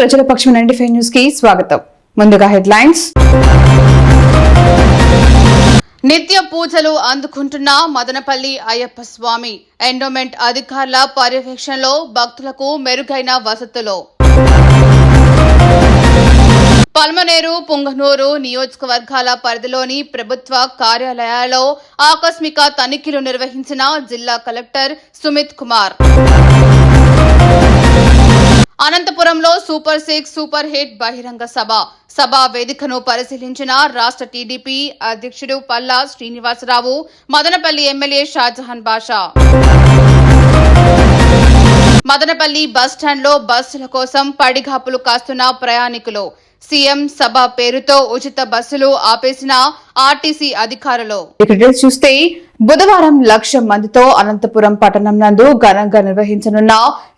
ప్రజల పక్షం ninety five న్యూస్కి స్వాగతం. ముందుగా హెడ్లైన్స్. నిత్య పూజలు అందుకుంటున్న మదనపల్లి అయ్యప్ప స్వామి. ఎండోమెంట్ అధికారుల పర్యవేక్షణలో భక్తులకు మెరుగైన వసతులు. పల్మనేరు పుంగనూరు నియోజకవర్గాల పరిధిలోని ప్రభుత్వ కార్యాలయాల్లో ఆకస్మిక తనిఖీలు నిర్వహించిన జిల్లా కలెక్టర్ సుమిత్ కుమార్. అనంతపురంలో సూపర్ సిక్స్ సూపర్ హిట్ బహిరంగ సభ. సభా వేదికను పరిశీలించిన రాష్ట్ర టీడీపీ అధ్యక్షుడు పల్లా శ్రీనివాసరావు మదనపల్లి ఎమ్మెల్యే షాజహాన్ బాషా. మదనపల్లి బస్ స్టాండ్లో బస్సుల కోసం పడిగాపులు కాస్తున్న ప్రయాణికులు. సీఎం సభ పేరుతో ఉచిత బస్సులు ఆపేసిన ఆర్టీసీ అధికారులు. ఇక్కడ చూస్తే బుధవారం లక్ష మందితో అనంతపురం పట్టణం నందు ఘనంగా నిర్వహించనున్న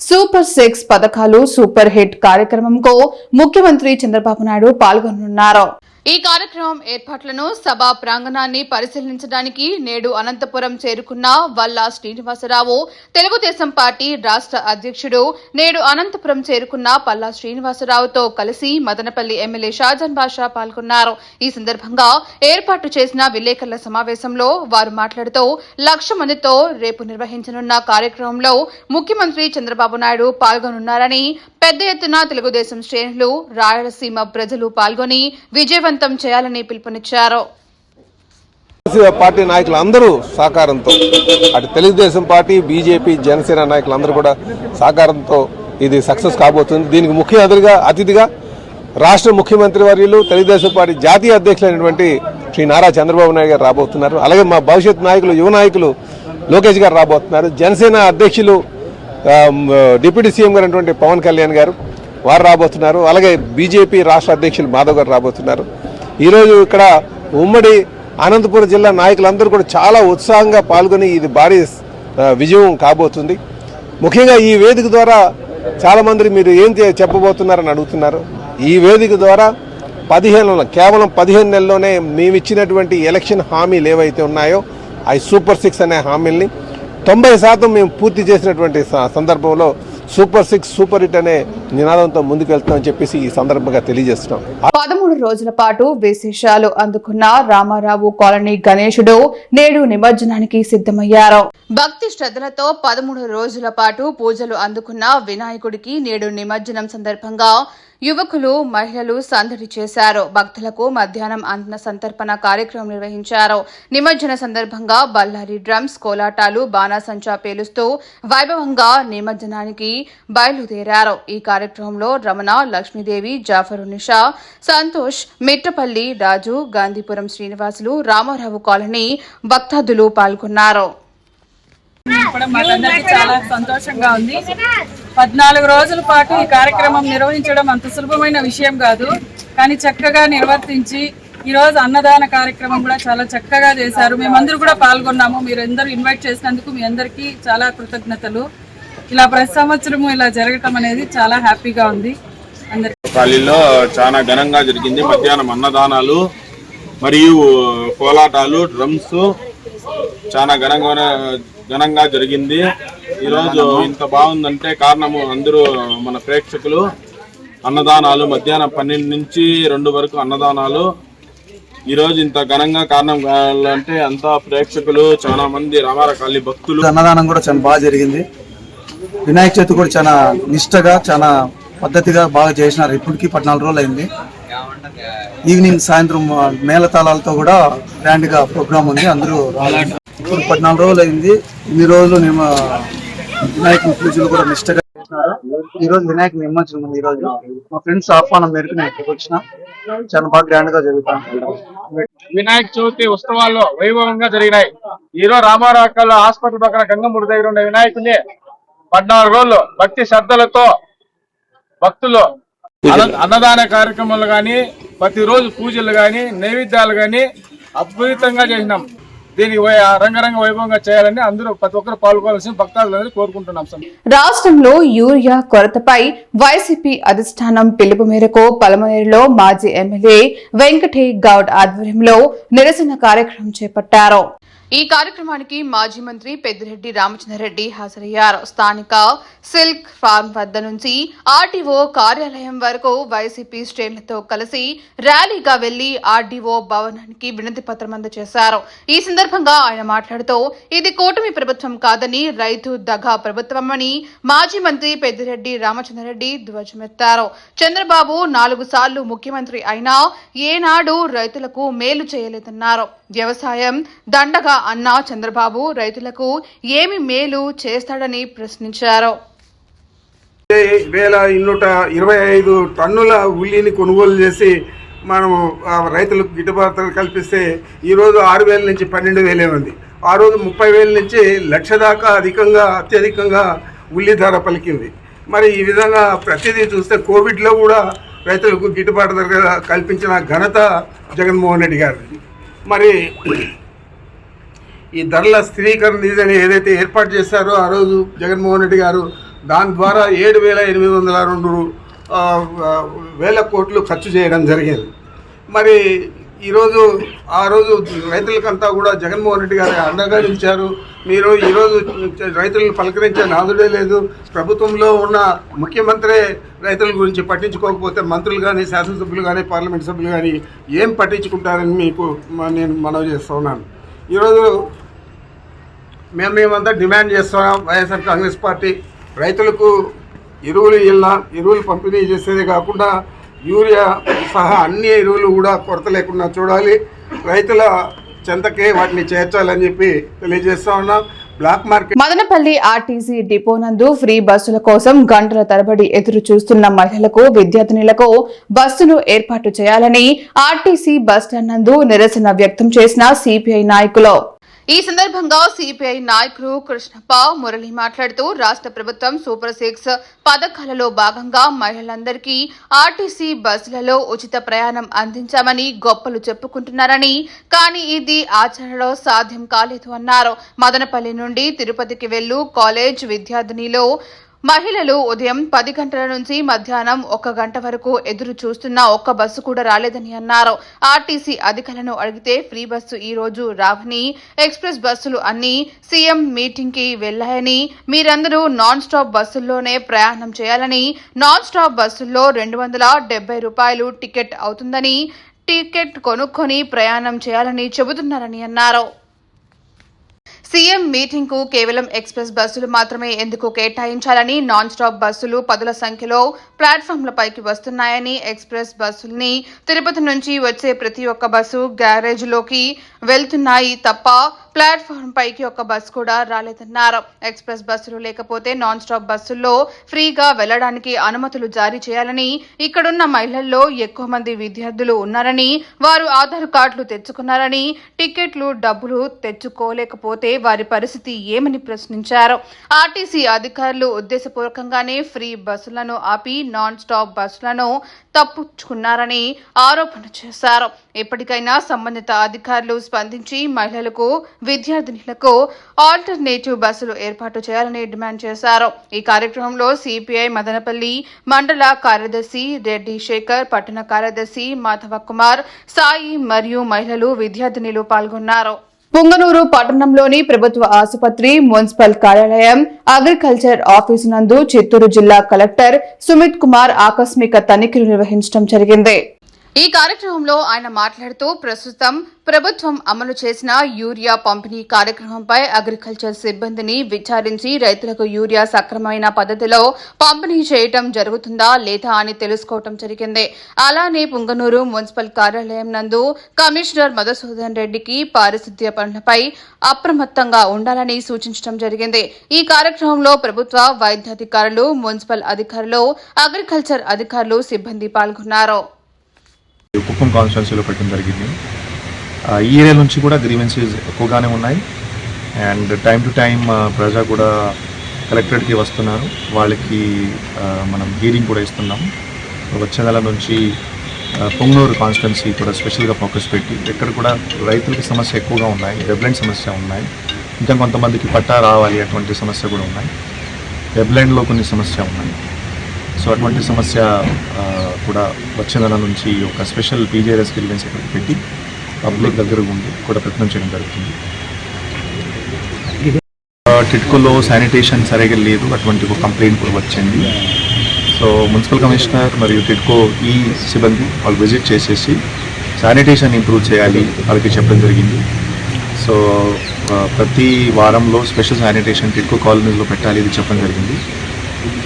సూపర్ సిక్స్ పథకాలు సూపర్ హిట్ కార్యక్రమంకు ముఖ్యమంత్రి చంద్రబాబు నాయుడు పాల్గొనున్నారు ఈ కార్యక్రమం ఏర్పాట్లను సభా ప్రాంగణాన్ని పరిశీలించడానికి నేడు అనంతపురం చేరుకున్న వల్లా శ్రీనివాసరావు తెలుగుదేశం పార్టీ రాష్ట్ర అధ్యక్షుడు నేడు అనంతపురం చేరుకున్న పల్లా శ్రీనివాసరావుతో కలిసి మదనపల్లి ఎమ్మెల్యే షాజన్ బాషా పాల్గొన్నారు. ఈ సందర్భంగా ఏర్పాటు చేసిన విలేకరుల సమావేశంలో వారు మాట్లాడుతూ లక్ష మందితో రేపు నిర్వహించనున్న కార్యక్రమంలో ముఖ్యమంత్రి చంద్రబాబు నాయుడు పాల్గొనున్నారని పెద్ద ఎత్తున తెలుగుదేశం శ్రేణులు రాయలసీమ ప్రజలు పాల్గొని విజయవంతం చేయాలని పిలుపునిచ్చారు. పార్టీ నాయకులు అందరూ సహకారంతో అటు తెలుగుదేశం పార్టీ బీజేపీ జనసేన నాయకులు అందరూ కూడా సహకారంతో ఇది సక్సెస్ కాబోతుంది. దీనికి ముఖ్య అతిథిగా అతిథిగా రాష్ట్ర ముఖ్యమంత్రి వర్యులు తెలుగుదేశం పార్టీ జాతీయ అధ్యక్షులైనటువంటి శ్రీ నారా చంద్రబాబు నాయుడు గారు రాబోతున్నారు. అలాగే మా భవిష్యత్ నాయకులు యువ నాయకులు లోకేష్ గారు రాబోతున్నారు. జనసేన అధ్యక్షులు డిప్యూటీ సీఎం గారు పవన్ కళ్యాణ్ గారు వారు రాబోతున్నారు. అలాగే బీజేపీ రాష్ట్ర అధ్యక్షులు మాధవ్ గారు రాబోతున్నారు. ఈరోజు ఇక్కడ ఉమ్మడి అనంతపురం జిల్లా నాయకులందరూ కూడా చాలా ఉత్సాహంగా పాల్గొని ఇది భారీ విజయం కాబోతుంది. ముఖ్యంగా ఈ వేదిక ద్వారా చాలామంది మీరు ఏం చెప్పబోతున్నారని అడుగుతున్నారు. ఈ వేదిక ద్వారా పదిహేను కేవలం పదిహేను నెలల్లోనే మేము ఇచ్చినటువంటి ఎలక్షన్ హామీలు ఏవైతే ఉన్నాయో అవి సూపర్ సిక్స్ అనే హామీల్ని తొంభై శాతం మేము పూర్తి చేసినటువంటి సందర్భంలో సూపర్ సిక్స్ సూపర్ హిట్ అనే నినాదంతో ముందుకెళ్తామని చెప్పేసి ఈ సందర్భంగా తెలియజేస్తున్నాం. పదమూడు రోజుల పాటు విశేషాలు అందుకున్న రామారావు కాలనీ గణేశుడు నేడు నిమజ్జనానికి సిద్ధమయ్యారు. భక్తి శ్రద్ధలతో పదమూడు రోజుల పాటు పూజలు అందుకున్న వినాయకుడికి నేడు నిమజ్జనం సందర్భంగా యువకులు మహిళలు సందడి చేశారు. భక్తులకు మధ్యాహ్నం అన్న సంతర్పణ కార్యక్రమం నిర్వహించారు. నిమజ్జన సందర్భంగా బళ్ళారి డ్రమ్స్ కోలాటాలు బాణాసంచా పేలుస్తూ వైభవంగా నిమజ్జనానికి బయలుదేరారు. ఈ కార్యక్రమంలో రమణ లక్ష్మీదేవి జాఫరు నిషా సంతోష్ మిట్టపల్లి రాజు గాంధీపురం శ్రీనివాసులు రామారావు కాలనీ భక్తాదులు పాల్గొన్నారు. కూడా మాకందరికీ చాలా సంతోషంగా ఉంది. పద్నాలుగు రోజుల పాటు ఈ కార్యక్రమం నిర్వహించడం అంత సులభమైన విషయం కాదు. కానీ చక్కగా నిర్వర్తించి ఈ రోజు అన్నదాన కార్యక్రమం కూడా చాలా చక్కగా చేశారు. మేమందరూ కూడా పాల్గొన్నాము. మీరు అందరూ ఇన్వైట్ చేసినందుకు మీ అందరికీ చాలా కృతజ్ఞతలు. ఇలా ప్రతి సంవత్సరము ఇలా జరగటం అనేది చాలా హ్యాపీగా ఉంది. అందరికీ ఖాళీలో చాలా ఘనంగా జరిగింది. మధ్యాహ్నం అన్నదానాలు మరియు కోలాటాలు డ్రమ్స్ చాలా ఘనంగా ఘనంగా జరిగింది. ఈరోజు ఇంత బాగుందంటే కారణము అందరూ మన ప్రేక్షకులు. అన్నదానాలు మధ్యాహ్నం పన్నెండు నుంచి రెండు వరకు అన్నదానాలు. ఈరోజు ఇంత ఘనంగా కారణం కావాలంటే అంతా ప్రేక్షకులు చాలా మంది రామారకాళి భక్తులు. అన్నదానం కూడా చాలా బాగా జరిగింది. వినాయక చవితి కూడా చాలా నిష్టగా చాలా పద్ధతిగా బాగా చేసినారు. ఇప్పటికీ పద్నాలుగు రోజులు అయింది. ఈవినింగ్ సాయంత్రం మేళతాళాలతో కూడా గ్రాండ్గా ప్రోగ్రామ్ ఉంది. అందరూ రావాలి పద్నాలుగు రోజులు అయింది ఇన్ని రోజులు మేము వినాయకుని పూజలు కూడా నిష్టగా ఈ రోజు వినాయక నిమజ్జనం ఉంది ఈ రోజు. మా ఫ్రెండ్స్ ఆహ్వానం మేరకు నేను ఇక్కడికి వచ్చిన. చాలా బాగా గ్రాండ్గా జరుగుతాను వినాయక చవితి ఉత్సవాల్లో వైభవంగా జరిగినాయి. ఈ రోజు రామారాకల్లో హాస్పిటల్ పక్కన గంగమూడి దగ్గర ఉండే వినాయకుడిని పద్నాలుగు రోజులు భక్తి శ్రద్ధలతో భక్తులు అన్నదాన కార్యక్రమాలు కానీ ప్రతిరోజు పూజలు కానీ నైవేద్యాలు కానీ అద్భుతంగా చేసినాం. దీనికి వై- రంగరంగ వైభవంగా చేయాలని అందరూ ప్రతి ఒక్కరు పాల్గొనాల్సిన భక్తాదులందరూ కోరుకుంటున్నాం సార్. రాష్ట్రంలో యూరియా కొరతపై వైసీపీ అధిష్టానం పిలుపు మేరకు పలమనేరులో మాజీ ఎమ్మెల్యే వెంకటే గౌడ్ ఆధ్వర్యంలో నిరసన కార్యక్రమం చేపట్టారు. ఈ కార్యక్రమానికి మాజీ మంత్రి పెద్దిరెడ్డి రామచంద్రరెడ్డి హాజరయ్యారు. స్థానిక సిల్క్ ఫార్మ్ వద్ద నుంచి ఆర్డీఓ కార్యాలయం వరకు వైసీపీ శ్రేణులతో కలిసి ర్యాలీగా వెళ్ళి ఆర్డీఓ భవనానికి వినతి పత్రం అందజేశారు. ఈ సందర్భంగా ఆయన మాట్లాడుతూ ఇది కూటమి ప్రభుత్వం కాదని రైతు దగా ప్రభుత్వమని మాజీ మంత్రి పెద్దిరెడ్డి రామచంద్రరెడ్డి ధ్వజమెత్తారు. చంద్రబాబు నాలుగు సార్లు ముఖ్యమంత్రి అయినా ఏనాడు రైతులకు మేలు చేయలేదన్నారు. వ్యవసాయం దండగా అన్న చంద్రబాబు రైతులకు ఏమి మేలు చేస్తాడని ప్రశ్నించారు. వేల నూట ఇరవై ఐదు టన్నుల ఉల్లిని కొనుగోలు చేసి మనము రైతులకు గిట్టుబాటు కల్పిస్తే ఈరోజు ఆరు వేల నుంచి పన్నెండు వేలే ఉంది. ఆ రోజు ముప్పై వేల నుంచి లక్ష దాకా అధికంగా అత్యధికంగా ఉల్లి ధర పలికింది. మరి ఈ విధంగా ప్రతిదీ చూస్తే కోవిడ్లో కూడా రైతులకు గిట్టుబాటు ధర కల్పించిన ఘనత జగన్మోహన్ రెడ్డి గారిది. మరి ఈ ధరల స్థిరీకరణ నిధిని ఏదైతే ఏర్పాటు చేశారో ఆ రోజు జగన్మోహన్ రెడ్డి గారు దాని ద్వారా ఏడు వేల ఎనిమిది వందల రెండు వేల కోట్లు ఖర్చు చేయడం జరిగింది. మరి ఈరోజు ఆ రోజు రైతులకంతా కూడా జగన్మోహన్ రెడ్డి గారు అండగా నిలిచారు. మీరు ఈరోజు రైతులను పలకరించే నాదుడే లేదు. ప్రభుత్వంలో ఉన్న ముఖ్యమంత్రి రైతుల గురించి పట్టించుకోకపోతే మంత్రులు కానీ శాసనసభ్యులు కానీ పార్లమెంట్ సభ్యులు కానీ ఏం పట్టించుకుంటారని మీకు నేను మనవి చేస్తూ ఉన్నాను. ఈరోజు మేము మేమంతా డిమాండ్ చేస్తున్నాం. వైఎస్ఆర్ కాంగ్రెస్ పార్టీ రైతులకు ఎరువులు ఇళ్ళ ఎరువులు పంపిణీ చేసేదే కాకుండా యూరియా సహా అన్ని ఎరువులు కూడా కొరత లేకుండా చూడాలి. రైతుల చెంతకే వాటిని చేర్చాలని చెప్పి తెలియజేస్తా ఉన్నాం. Black market Madanapalle RTC depot నందు ఫ్రీ బస్సుల కోసం గంటల తరబడి ఎదురు చూస్తున్న మహిళలకు విద్యార్థినులకు బస్సును ఏర్పాటు చేయాలని ఆర్టీసీ బస్టాండ్ నందు నిరసన వ్యక్తం చేసిన సిపిఐ నాయకులు. ఈ సందర్భంగా సిపిఐ నాయకులు కృష్ణప్ప మురళి మాట్లాడుతూ రాష్ట్ర ప్రభుత్వం సూపర్ సిక్స్ పథకాలలో భాగంగా మహిళలందరికీ ఆర్టీసీ బస్సులలో ఉచిత ప్రయాణం అందించామని గొప్పలు చెప్పుకుంటున్నారని కానీ ఇది ఆచరణలో సాధ్యం కాలేదు అన్నారు. మదనపల్లి నుండి తిరుపతికి వెళ్ళు కాలేజ్ విద్యార్థినిలో మహిళలు ఉదయం పది గంటల నుంచి మధ్యాహ్నం ఒక గంట వరకు ఎదురు చూస్తున్న ఒక్క బస్సు కూడా రాలేదని అన్నారు. ఆర్టీసీ అధికారులను అడిగితే ఫ్రీ బస్సు ఈ రోజు రావని ఎక్స్ప్రెస్ బస్సులు అన్ని సీఎం మీటింగ్కి వెళ్ళాయని మీరందరూ నాన్ స్టాప్ బస్సుల్లోనే ప్రయాణం చేయాలని నాన్ స్టాప్ బస్సుల్లో రెండు వందల డెబ్బై రూపాయలు టికెట్ అవుతుందని టికెట్ కొనుక్కొని ప్రయాణం చేయాలని చెబుతున్నారని అన్నారు. సీఎం మీటింగ్కు కేవలం ఎక్స్ప్రెస్ బస్సులు మాత్రమే ఎందుకు కేటాయించాలని నాన్ స్టాప్ బస్సులు పదుల సంఖ్యలో ప్లాట్ఫామ్లపైకి వస్తున్నాయని ఎక్స్ప్రెస్ బస్సుల్ని తిరుపతి నుంచి వచ్చే ప్రతి ఒక్క బస్సు గ్యారేజ్లోకి వెళ్తున్నాయి తప్ప ప్లాట్ఫామ్ పైకి ఒక బస్సు కూడా రాలేదన్నారు. ఎక్స్ప్రెస్ బస్సులు లేకపోతే నాన్ స్టాప్ బస్సుల్లో ఫ్రీగా వెళ్ళడానికి అనుమతులు జారీ చేయాలని ఇక్కడున్న మహిళల్లో ఎక్కువ మంది విద్యార్థులు ఉన్నారని వారు ఆధార్ కార్డులు తెచ్చుకున్నారని టికెట్లు డబ్బులు తెచ్చుకోలేకపోతే వారి పరిస్థితి ఏమని ప్రశ్నించారు. ఆర్టీసీ అధికారులు ఉద్దేశపూర్వకంగానే ఫ్రీ బస్సులను ఆపి నాన్ స్టాప్ బస్సులను తప్పుచుకున్నారని ఆరోపణ చేశారు. ఎప్పటికైనా సంబంధిత అధికారులు స్పందించి మహిళలకు విద్యార్థినులకు ఆల్టర్నేటివ్ బస్సులు ఏర్పాటు చేయాలని డిమాండ్ చేశారు. ఈ కార్యక్రమంలో సిపిఐ మదనపల్లి మండల కార్యదర్శి రెడ్డి శేఖర్ పట్టణ కార్యదర్శి మాధవ కుమార్ సాయి మరియు మహిళలు విద్యార్థినులు పాల్గొన్నారు. పుంగనూరు పట్టణంలోని ప్రభుత్వ ఆసుపత్రి మున్సిపల్ కార్యాలయం అగ్రికల్చర్ ఆఫీసు నందు చిత్తూరు జిల్లా కలెక్టర్ సుమిత్ కుమార్ ఆకస్మిక తనిఖీలు నిర్వహించడం జరిగింది. ఈ కార్యక్రమంలో ఆయన మాట్లాడుతూ ప్రస్తుతం ప్రభుత్వం అమలు చేసిన యూరియా పంపిణీ కార్యక్రమంపై అగ్రికల్చర్ సిబ్బందిని విచారించి రైతులకు యూరియా సక్రమైన పద్ధతిలో పంపిణీ చేయటం జరుగుతుందా లేదా అని తెలుసుకోవటం జరిగింది. అలానే పుంగనూరు మున్సిపల్ కార్యాలయం నందు కమిషనర్ మధుసూదన్ రెడ్డికి పారిశుద్ధ్య పనులపై అప్రమత్తంగా ఉండాలని సూచించడం జరిగింది. ఈ కార్యక్రమంలో ప్రభుత్వ వైద్యాధికారులు మున్సిపల్ అధికారులు అగ్రికల్చర్ అధికారులు సిబ్బంది పాల్గొన్నారు. కుప్పం కాన్స్టిట్యున్సీలో పెట్టడం జరిగింది. ఈ ఏరియా నుంచి కూడా గ్రీవెన్సీస్ ఎక్కువగానే ఉన్నాయి. అండ్ టైం టు టైం ప్రజా కూడా కలెక్టరేట్కి వస్తున్నారు. వాళ్ళకి మనం హీరింగ్ కూడా ఇస్తున్నాం. వచ్చే నెల నుంచి పొంగనూరు కాన్స్టిట్యున్సీ కూడా స్పెషల్గా ఫోకస్ పెట్టి ఇక్కడ కూడా రైతులకి సమస్య ఎక్కువగా ఉన్నాయి. వెబ్లైన్ సమస్య ఉన్నాయి. ఇంకా కొంతమందికి పట్టా రావాలి అటువంటి సమస్య కూడా ఉన్నాయి. వెబ్లైన్లో కొన్ని సమస్య ఉన్నాయి. సో అటువంటి సమస్య కూడా వచ్చే నెల నుంచి ఒక స్పెషల్ పీజే గ్రీవెన్స్ ఇక్కడ పెట్టి పబ్లిక్ దగ్గర ఉండి కూడా ప్రయత్నం చేయడం జరుగుతుంది. టిట్కోలో శానిటేషన్ సరిగా లేదు అటువంటి ఒక కంప్లైంట్ కూడా వచ్చింది. సో మున్సిపల్ కమిషనర్ మరియు టిట్కో ఈ సిబ్బంది వాళ్ళు విజిట్ చేసేసి శానిటేషన్ ఇంప్రూవ్ చేయాలి వాళ్ళకి చెప్పడం జరిగింది. సో ప్రతి వారంలో స్పెషల్ శానిటేషన్ టిట్కో కాలనీలో పెట్టాలి ఇది చెప్పడం జరిగింది.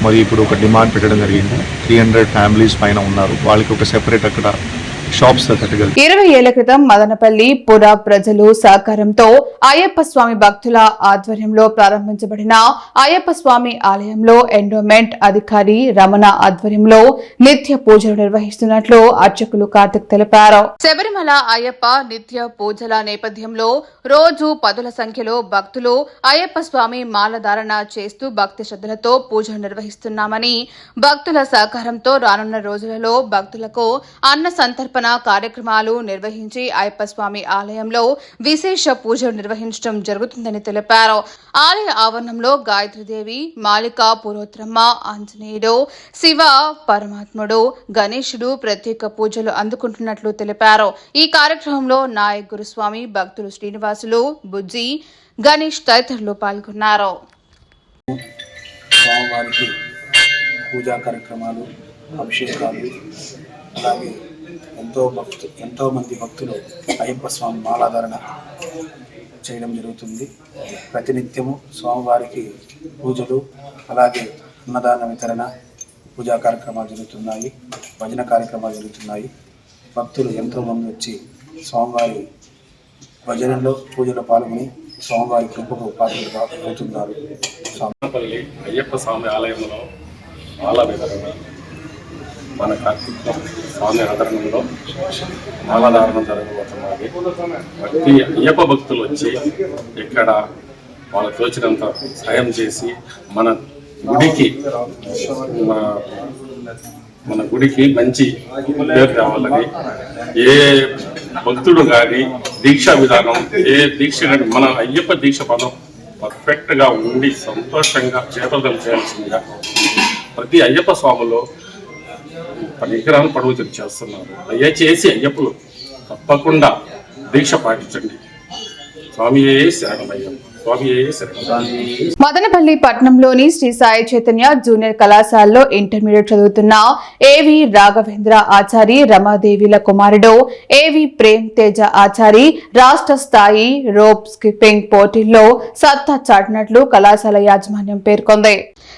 మరి ఇప్పుడు ఒక డిమాండ్ పెట్టడం జరిగింది. త్రీ హండ్రెడ్ ఫ్యామిలీస్ పైన ఉన్నారు. వాళ్ళకి ఒక సెపరేట్ అక్కడ ఇరవై ఏళ్ళ క్రితం మదనపల్లి పుర ప్రజలు సహకారంతో అయ్యప్ప స్వామి భక్తుల ఆధ్వర్యంలో ప్రారంభించబడిన అయ్యప్ప స్వామి ఆలయంలో ఎండోమెంట్ అధికారి రమణ ఆధ్వర్యంలో నిత్య పూజలు నిర్వహిస్తున్నట్లు అర్చకులు కార్తిక్ తెలిపారు. శబరిమల అయ్యప్ప నిత్య పూజల నేపథ్యంలో రోజు పదుల సంఖ్యలో భక్తులు అయ్యప్ప స్వామి మాలధారణ చేస్తూ భక్తి శ్రద్ధలతో పూజలు నిర్వహిస్తున్నామని భక్తుల సహకారంతో రానున్న రోజులలో భక్తులకు అన్న సంతర్పణ కార్యక్రమాలు నిర్వహించి అయ్యప్ప స్వామి ఆలయంలో విశేష పూజలు నిర్వహించడం జరుగుతుందని తెలిపారు. ఆలయ ఆవరణంలో గాయత్రీదేవి మాలిక పురోత్రమ్మ ఆంజనేయుడు శివ పరమాత్ముడు గణేశుడు ప్రత్యేక పూజలు అందుకుంటున్నట్లు తెలిపారు. ఈ కార్యక్రమంలో నాయక్ గురుస్వామి భక్తులు శ్రీనివాసులు బుజ్జి గణేష్ తదితరులు పాల్గొన్నారు. స్వామివారికి పూజా కార్యక్రమాలు అభిషేకాలు అలాగే ఎంతో భక్తు ఎంతో మంది భక్తులు అయ్యప్ప స్వామి మాలాధారణ చేయడం జరుగుతుంది. ప్రతినిత్యము స్వామివారికి పూజలు అలాగే అన్నదాన వితరణ పూజా కార్యక్రమాలు జరుగుతున్నాయి భజన కార్యక్రమాలు జరుగుతున్నాయి. భక్తులు ఎంతోమంది వచ్చి స్వామివారి భజనలో పూజలో పాల్గొని స్వామివారి కృపకు పాత్రలు అవుతున్నారు. స్వామిపల్లి అయ్యప్ప స్వామి ఆలయంలో మాల వితరణ మన కార్తీక స్వామి ఆదరణలో మాలధారణ జరగబోతున్నది. ప్రతి అయ్యప్ప భక్తులు వచ్చి ఇక్కడ వాళ్ళ తోచినంత సాయం చేసి మన గుడికి మన- మన గుడికి మంచి పేరు రావాలని ఏ భక్తుడు కానీ దీక్షా విధానం ఏ దీక్ష కానీ మన అయ్యప్ప దీక్ష పదం పర్ఫెక్ట్గా ఉండి సంతోషంగా చేపదం చేయాల్సిందిగా ప్రతి అయ్యప్ప స్వాములో పరికరాలు పడవ చేస్తున్నారు. అయ్యా చేసి అయ్యప్పలు తప్పకుండా దీక్ష పాటించండి. స్వామి శరణమయ్యం మదనపల్లి పట్నంలోని శ్రీ సాయి చైతన్య జూనియర్ కళాశాలలో ఇంటర్మీడియట్ చదువుతున్న ఏవి రాఘవేంద్ర ఆచారి రమాదేవిల కుమారుడు ఏవి ప్రేమ్ తేజ ఆచారి రాష్ట్ర స్థాయి రోప్ స్కిప్పింగ్ పోటీల్లో సత్తా చాటినట్లు కళాశాల యాజమాన్యం పేర్కొంది.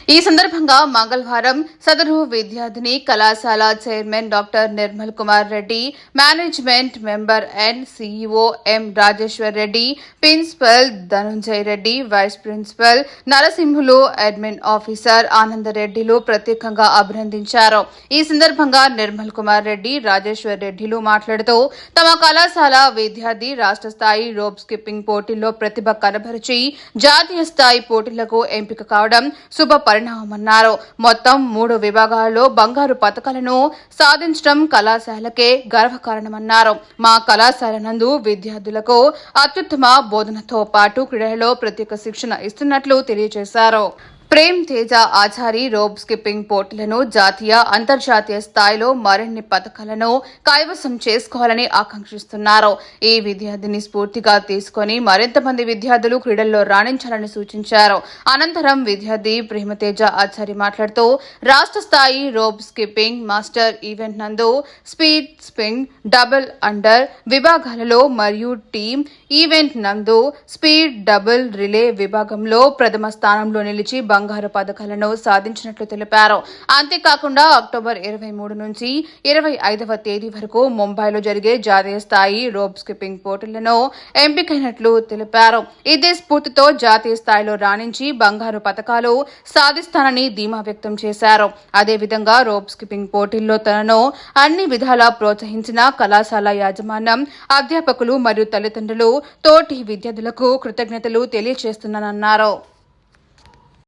ఈ సందర్భంగా మంగళవారం సదరు విద్యార్థిని కళాశాల chairman doctor Nirmal Kumar Reddy management member and CEO M Rajeshwar Reddy principal Dhananjay Reddy vice principal Narasimhulu admin officer ఆనందరెడ్డిలు ప్రత్యేకంగా అభినందించారు. ఈ సందర్భంగా నిర్మల్ కుమార్ రెడ్డి రాజేశ్వర్ రెడ్డిలు మాట్లాడుతూ తమ కళాశాల విద్యార్థి రాష్ట్ర స్థాయి రోప్ స్కిప్పింగ్ పోటీల్లో ప్రతిభ కనబరిచి జాతీయ స్థాయి పోటీలకు ఎంపిక కావడం శుభ పరిణామమన్నారు. మొత్తం మూడు విభాగాల్లో బంగారు పథకాలను సాధించడం కళాశాలకే గర్వకారణమన్నారు. మా కళాశాల నందు విద్యార్థులకు అత్యుత్తమ బోధనతో పాటు క్రీడలలో ప్రత్యేక శిక్షణ ఇస్తున్నట్లు తెలియజేశారు. ప్రేమ్ తేజ ఆచారి రోప్ స్కిప్పింగ్ పోటీలను జాతీయ అంతర్జాతీయ స్థాయిలో మరిన్ని పథకాలను కైవసం చేసుకోవాలని ఆకాంక్షిస్తున్నారు. ఈ విద్యార్థిని స్ఫూర్తిగా తీసుకొని మరింత మంది విద్యార్థులు క్రీడల్లో రాణించాలని సూచించారు. అనంతరం విద్యార్థి ప్రేమతేజ ఆచారి మాట్లాడుతూ రాష్ట్ర స్థాయి రోప్ స్కిప్పింగ్ మాస్టర్ ఈవెంట్ నందు స్పీడ్ స్పింగ్ డబుల్ అండర్ విభాగాలలో మరియు టీమ్ ఈవెంట్ నందు స్పీడ్ డబుల్ రిలే విభాగంలో ప్రథమ స్థానంలో నిలిచి బంగారు పథకాలను సాధించినట్లు తెలిపారు. అంతేకాకుండా అక్టోబర్ ఇరవై మూడు నుంచి ఇరవై ఐదవ తేదీ వరకు ముంబైలో జరిగే జాతీయ స్థాయి రోప్ స్కిప్పింగ్ పోటీలను ఎంపికైనట్లు తెలిపారు. ఇదే స్ఫూర్తితో జాతీయ స్థాయిలో రాణించి బంగారు పథకాలు సాధిస్తానని ధీమా వ్యక్తం చేశారు. అదేవిధంగా రోప్ స్కిప్పింగ్ పోటీల్లో తనను అన్ని విధాలా ప్రోత్సహించిన కళాశాల యాజమాన్యం అధ్యాపకులు మరియు తల్లిదండ్రులు తోటి విద్యార్థులకు కృతజ్ఞతలు తెలియజేస్తున్నానన్నారు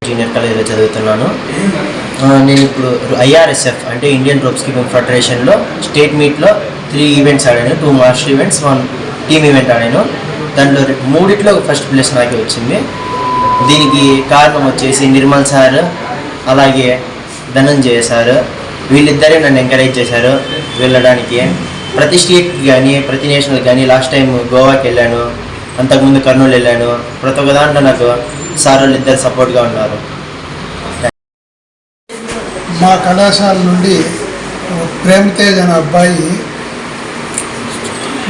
జూనియర్ కాలేజీలో చదువుతున్నాను. నేను ఇప్పుడు ఐఆర్ఎస్ఎఫ్ అంటే ఇండియన్ రోప్ స్కిప్పింగ్ ఫెడరేషన్లో స్టేట్ మీట్లో త్రీ ఈవెంట్స్ ఆడాను. Two master events one team event ఆడాను. దాంట్లో మూడిట్లో ఫస్ట్ ప్లేస్ నాకే వచ్చింది. దీనికి కారణం వచ్చేసి నిర్మల్ సార్ అలాగే ధనంజయ సార్ వీళ్ళిద్దరే నన్ను ఎంకరేజ్ చేశారు వెళ్ళడానికి. ప్రతి స్టేట్కి కానీ ప్రతి నేషనల్ కానీ లాస్ట్ టైం గోవాకి వెళ్ళాను. అంతకుముందు కర్నూలు వెళ్ళాను. ప్రతి ఒక్క దాంట్లో నాకు సార్ వాళ్ళు ఇద్దరు సపోర్ట్గా ఉన్నారు. మా కళాశాల నుండి ప్రేమతేజ్ అనే అబ్బాయి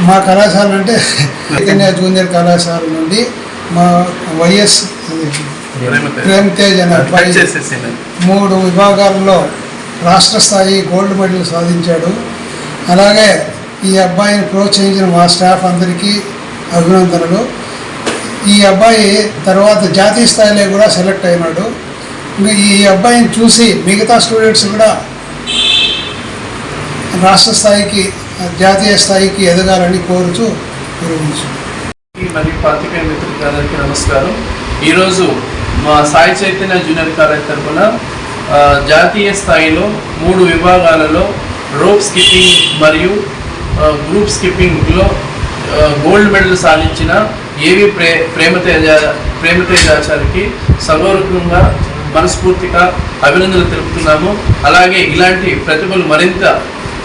మా కళాశాల అంటే చైతన్య జూనియర్ కళాశాల నుండి మా వైఎస్ ప్రేమతేజ్ అనే అబ్బాయి మూడు విభాగాల్లో రాష్ట్ర స్థాయి గోల్డ్ మెడల్ సాధించాడు. అలాగే ఈ అబ్బాయిని ప్రోత్సహించిన మా స్టాఫ్ అందరికీ అభినందనలు. ఈ అబ్బాయి తర్వాత జాతీయ స్థాయిలో కూడా సెలెక్ట్ అయినాడు. ఇంకా ఈ అబ్బాయిని చూసి మిగతా స్టూడెంట్స్ కూడా రాష్ట్ర స్థాయికి జాతీయ స్థాయికి ఎదగాలని కోరుతూ విరమించు మరియు పాత్రికేయ మిత్రులందరికీ నమస్కారం. ఈరోజు మా సాయి చైతన్య జూనియర్ కాలేజ్ తరఫున జాతీయ స్థాయిలో మూడు విభాగాలలో రోప్ స్కిప్పింగ్ మరియు గ్రూప్ స్కిప్పింగ్లో గోల్డ్ మెడల్ సాధించిన ఏవి ప్రే ప్రేమతేజ ప్రేమతేజాచారికి సగౌరవంగా మనస్ఫూర్తిగా అభినందనలు తెలుపుతున్నాము. అలాగే ఇలాంటి ప్రతిభలు మరింత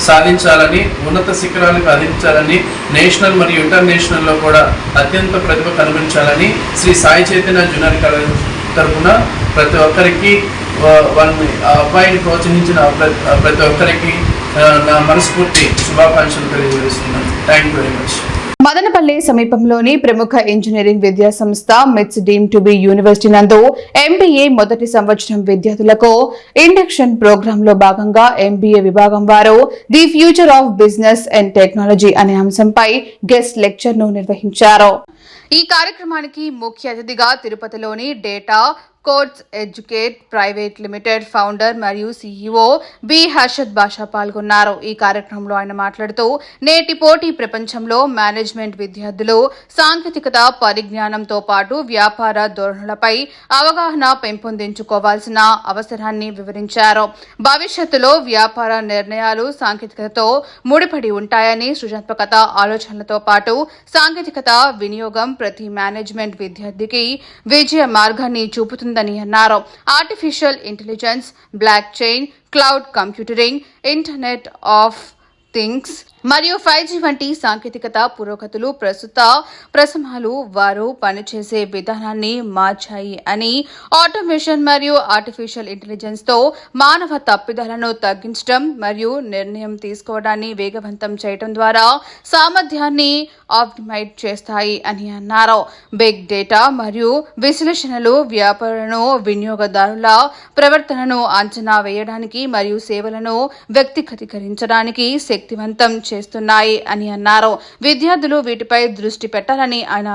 సాధించాలని ఉన్నత శిఖరాలకు అందించాలని నేషనల్ మరియు ఇంటర్నేషనల్లో కూడా అత్యంత ప్రతిభ కనిపించాలని శ్రీ సాయి చైతన్య జూనియర్ కళాశాల తరఫున ప్రతి ఒక్కరికి వాళ్ళని ఆ అబ్బాయిని ప్రోత్సహించిన ప్రతి ఒక్కరికి నా మనస్ఫూర్తి శుభాకాంక్షలు తెలియజేస్తున్నాను. Thank you very much Madanapalle సమీపంలోని ప్రముఖ ఇంజనీరింగ్ విద్యా సంస్థ MITS deem to be university నందు ఎంబీఏ మొదటి సంవత్సరం విద్యార్థులకు ఇండక్షన్ ప్రోగ్రామ్లో భాగంగా ఎంబీఏ విభాగం వారు the future of business and technology అనే అంశంపై గెస్ట్ లెక్చర్ను నిర్వహించారు. ఈ కార్యక్రమానికి ముఖ్య అతిథిగా తిరుపతిలోని data courts educate private limited founder మరియు సీఈఓ బి హర్షద్ బాషా పాల్గొన్నారు. ఈ కార్యక్రమంలో ఆయన మాట్లాడుతూ నేటి పోటీ ప్రపంచంలో మేనేజ్మెంట్ విద్యార్థులు సాంకేతికత పరిజ్ఞానంతో పాటు వ్యాపార ధోరణులపై అవగాహన పెంపొందించుకోవాల్సిన అవసరాన్ని వివరించారు. భవిష్యత్తులో వ్యాపార నిర్ణయాలు సాంకేతికతతో ముడిపడి ఉంటాయని సృజనాత్మకత ఆలోచనలతో పాటు సాంకేతికత వినియోగం ప్రతి మేనేజ్మెంట్ విద్యార్థికి విజయ మార్గాన్ని చూపుతుంది ఉంటుందని అన్నారు. Artificial intelligence blockchain cloud computing internet of things మరియు ఫైవ్ జీ వంటి సాంకేతికత పురోగతులు ప్రస్తుత ప్రసమాలు వారు పనిచేసే విధానాన్ని మార్చాయి అని ఆటోమేషన్ మరియు ఆర్టిఫిషియల్ ఇంటెలిజెన్స్తో మానవ తప్పిదాలను తగ్గించడం మరియు నిర్ణయం తీసుకోవడాన్ని వేగవంతం చేయడం ద్వారా సామర్థ్యాన్ని ఆప్టిమైజ్ చేస్తాయి అని అన్నారు. బిగ్ డేటా మరియు విశ్లేషణలు వ్యాపారులను వినియోగదారుల ప్రవర్తనను అంచనా వేయడానికి మరియు సేవలను వ్యక్తిగతీకరించడానికి శక్తివంతం చే చేస్తున్నాయి అని అన్నారు. విద్యార్థులు వీటిపై దృష్టి పెట్టాలని ఆయన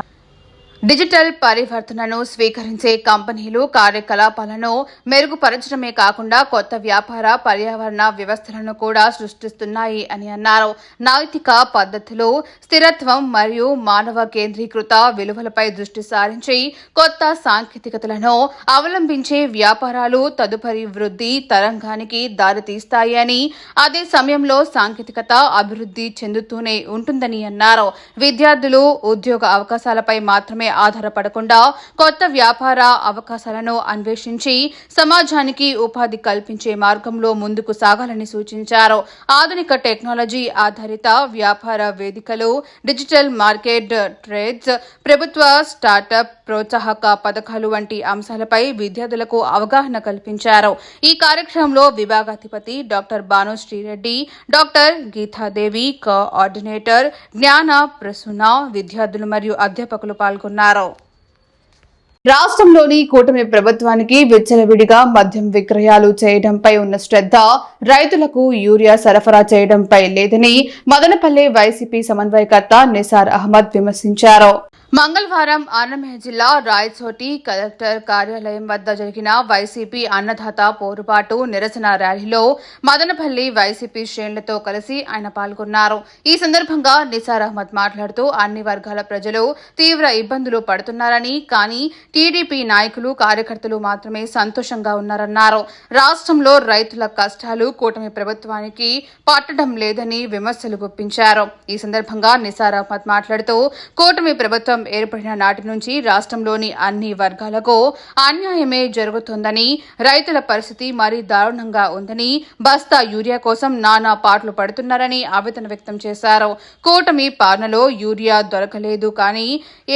డిజిటల్ పరివర్తనను స్వీకరించే కంపెనీలు కార్యకలాపాలను మెరుగుపరచడమే కాకుండా కొత్త వ్యాపార పర్యావరణ వ్యవస్థలను కూడా సృష్టిస్తున్నాయి అని అన్నారు. నైతిక పద్ధతులు స్థిరత్వం మరియు మానవ కేంద్రీకృత విలువలపై దృష్టి సారించి కొత్త సాంకేతికతలను అవలంబించే వ్యాపారాలు తదుపరి వృద్ధి తరంగానికి దారితీస్తాయి అని అదే సమయంలో సాంకేతికత అభివృద్ధి చెందుతూనే ఉంటుందని అన్నారు. విద్యార్థులు ఉద్యోగ అవకాశాలపై మాత్రమే ఆధారపడకుండా కొత్త వ్యాపార అవకాశాలను అన్వేషించి సమాజానికి ఉపాధి కల్పించే మార్గంలో ముందుకు సాగాలని సూచించారు. ఆధునిక టెక్నాలజీ ఆధారిత వ్యాపార వేదికలు డిజిటల్ మార్కెట్ ట్రేడ్స్ ప్రభుత్వ స్టార్టప్ ప్రోత్సాహక పథకాలు వంటి అంశాలపై విద్యార్థులకు అవగాహన కల్పించారు. ఈ కార్యక్రమంలో విభాగాధిపతి doctor Bhanu Srireddy doctor Geetadevi coordinator Jnana Prasuna విద్యార్థులు మరియు అధ్యాపకులు పాల్గొన్నారు. రాష్ట్రంలోని కూటమి ప్రభుత్వానికి విచ్చలవిడిగా మద్యం విక్రయాలు చేయడంపై ఉన్న శ్రద్ధ రైతులకు యూరియా సరఫరా చేయడంపై లేదని మదనపల్లె వైసీపీ సమన్వయకర్త నిసార్ అహ్మద్ విమర్శించారు. మంగళవారం అన్నమయ్య జిల్లా రాయచోటి కలెక్టర్ కార్యాలయం వద్ద జరిగిన వైసీపీ అన్నదాత పోరుబాటు నిరసన ర్యాలీలో మదనపల్లి వైసీపీ శ్రేణులతో కలిసి ఆయన పాల్గొన్నారు. ఈ సందర్భంగా నిసార్ అహ్మద్ మాట్లాడుతూ అన్ని వర్గాల ప్రజలు తీవ్ర ఇబ్బందులు పడుతున్నారని కానీ టీడీపీ నాయకులు కార్యకర్తలు మాత్రమే సంతోషంగా ఉన్నారన్నారు. రాష్ట్రంలో రైతుల కష్టాలు కూటమి ప్రభుత్వానికి పట్టడం లేదని విమర్శలు గుప్పించారు. ఈ సందర్భంగా నిసార్ అహ్మద్ మాట్లాడుతూ కూటమి ప్రభుత్వం ప్రభుత్వం ఏర్పడిన నాటి నుంచి రాష్ట్రంలోని అన్ని వర్గాలకు అన్యాయమే జరుగుతోందని రైతుల పరిస్థితి మరీ దారుణంగా ఉందని బస్తా యూరియా కోసం నానా పాటలు పడుతున్నారని ఆవేదన వ్యక్తం చేశారు. కూటమి పాలనలో యూరియా దొరకలేదు కానీ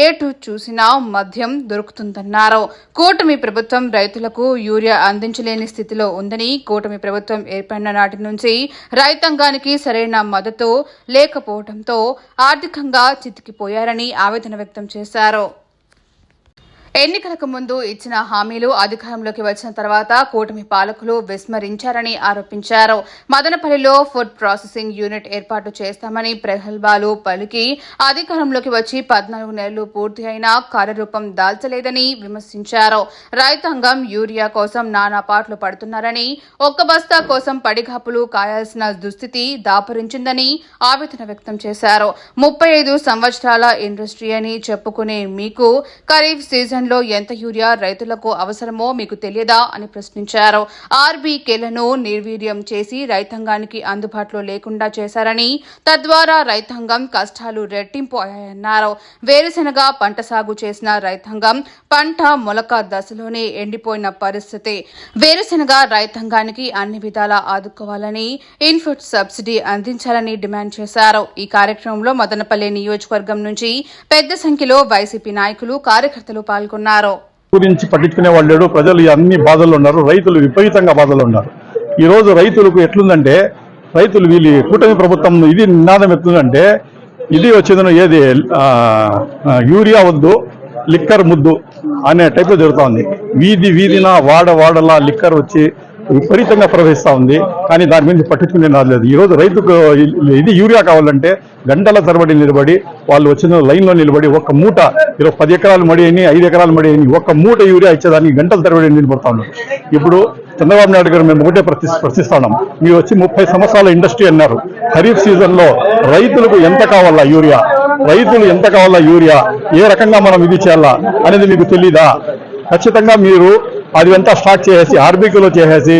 ఏటు చూసినా మద్యం దొరుకుతుందన్నారు. కూటమి ప్రభుత్వం రైతులకు యూరియా అందించలేని స్థితిలో ఉందని కూటమి ప్రభుత్వం ఏర్పడిన నాటి నుంచి రైతాంగానికి సరైన మద్దతు లేకపోవడంతో ఆర్థికంగా చితికిపోయారని ఆవేదన వ్యక్తం చేశారు. ఎన్నికలకు ముందు ఇచ్చిన హామీలు అధికారంలోకి వచ్చిన తర్వాత కూటమి పాలకులు విస్మరించారని ఆరోపించారు. మదనపల్లిలో ఫుడ్ ప్రాసెసింగ్ యూనిట్ ఏర్పాటు చేస్తామని ప్రగల్భాలు పలికి అధికారంలోకి వచ్చి పద్నాలుగు నెలలు పూర్తి అయినా కార్యరూపం దాల్చలేదని విమర్శించారు. రైతాంగం యూరియా కోసం నానా పాటలు పడుతున్నారని ఒక్క బస్తా కోసం పడిగాపులు కాయాల్సిన దుస్థితి దాపరించిందని ఆవేదన వ్యక్తం చేశారు. ముప్పై ఐదు సంవత్సరాల ఇండస్ట్రీ అని చెప్పుకునే మీకు ఖరీఫ్ సీజన్ లో ఎంత యూరియా రైతులకు అవసరమో మీకు తెలియదా అని ప్రశ్నించారు. ఆర్బీకేలను నిర్వీర్యం చేసి రైతాంగానికి అందుబాటులో లేకుండా చేశారని తద్వారా రైతాంగం కష్టాలు రెట్టింపు అయ్యాయన్నారు వేరుశెనగ పంట సాగు చేసిన రైతాంగం పంట మొలక దశలోనే ఎండిపోయిన పరిస్థితి. వేరుశెనగ రైతాంగానికి అన్ని విధాలా ఆదుకోవాలని ఇన్పుట్ సబ్సిడీ అందించాలని డిమాండ్ చేశారు. ఈ కార్యక్రమంలో మదనపల్లి నియోజకవర్గం నుంచి పెద్ద సంఖ్యలో వైసీపీ నాయకులు కార్యకర్తలు పాల్గొన్నారు. గురించి పట్టించుకునే వాళ్ళు లేడు ప్రజలు అన్ని బాధల్లో ఉన్నారు. రైతులు విపరీతంగా బాధల్లో ఉన్నారు. ఈ రోజు రైతులకు ఎట్లుందంటే రైతులు వీళ్ళు కూటమి ప్రభుత్వం ఇది నినాదం ఎత్తుందంటే ఇది వచ్చేది ఏది యూరియా వద్దు లిక్కర్ ముద్దు అనే టైప్లో జరుగుతూ ఉంది. వీధి వీధిన వాడ వాడలా లిక్కర్ వచ్చి విపరీతంగా ప్రవహిస్తూ ఉంది. కానీ దాని గురించి పట్టించుకునే రాలేదు ఈ రోజు రైతుకు ఇది యూరియా కావాలంటే గంటల తరబడి నిలబడి వాళ్ళు వచ్చిన లైన్లో నిలబడి ఒక మూట ఈరోజు పది ఎకరాలు మడి అని ఐదు ఎకరాలు మడి అని ఒక మూట యూరియా ఇచ్చేదానికి గంటల తరబడి నిలబడతా ఉన్నారు. ఇప్పుడు చంద్రబాబు నాయుడు గారు మేము ఒకటే ప్రతి ప్రశ్నిస్తున్నాం. మీరు వచ్చి ముప్పై సంవత్సరాల ఇండస్ట్రీ అన్నారు. ఖరీఫ్ సీజన్లో రైతులకు ఎంత కావాలా యూరియా? రైతులు ఎంత కావాలా యూరియా? ఏ రకంగా మనం ఇది చేయాలా? అనేది మీకు తెలీదా? ఖచ్చితంగా మీరు అది అంతా స్టార్ట్ చేసేసి ఆర్బీకీలో చేసేసి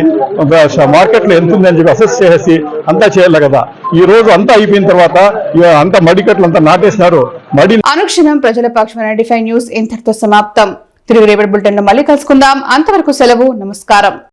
మార్కెట్లో ఎంత ఉందని చెప్పి అసెస్ చేసేసి అంతా చేయాలి కదా. ఈ రోజు అంతా అయిపోయిన తర్వాత అంత అంతా మడికట్లు అంతా నాటేసినారు. మడి అనుక్షణం ప్రజల పక్షమైన డిఫై న్యూస్ ఇంతటితో సమాప్తం. తిరిగి రేపటి బులెటిన్లో మళ్ళీ కలుసుకుందాం. అంతవరకు సెలవు నమస్కారం.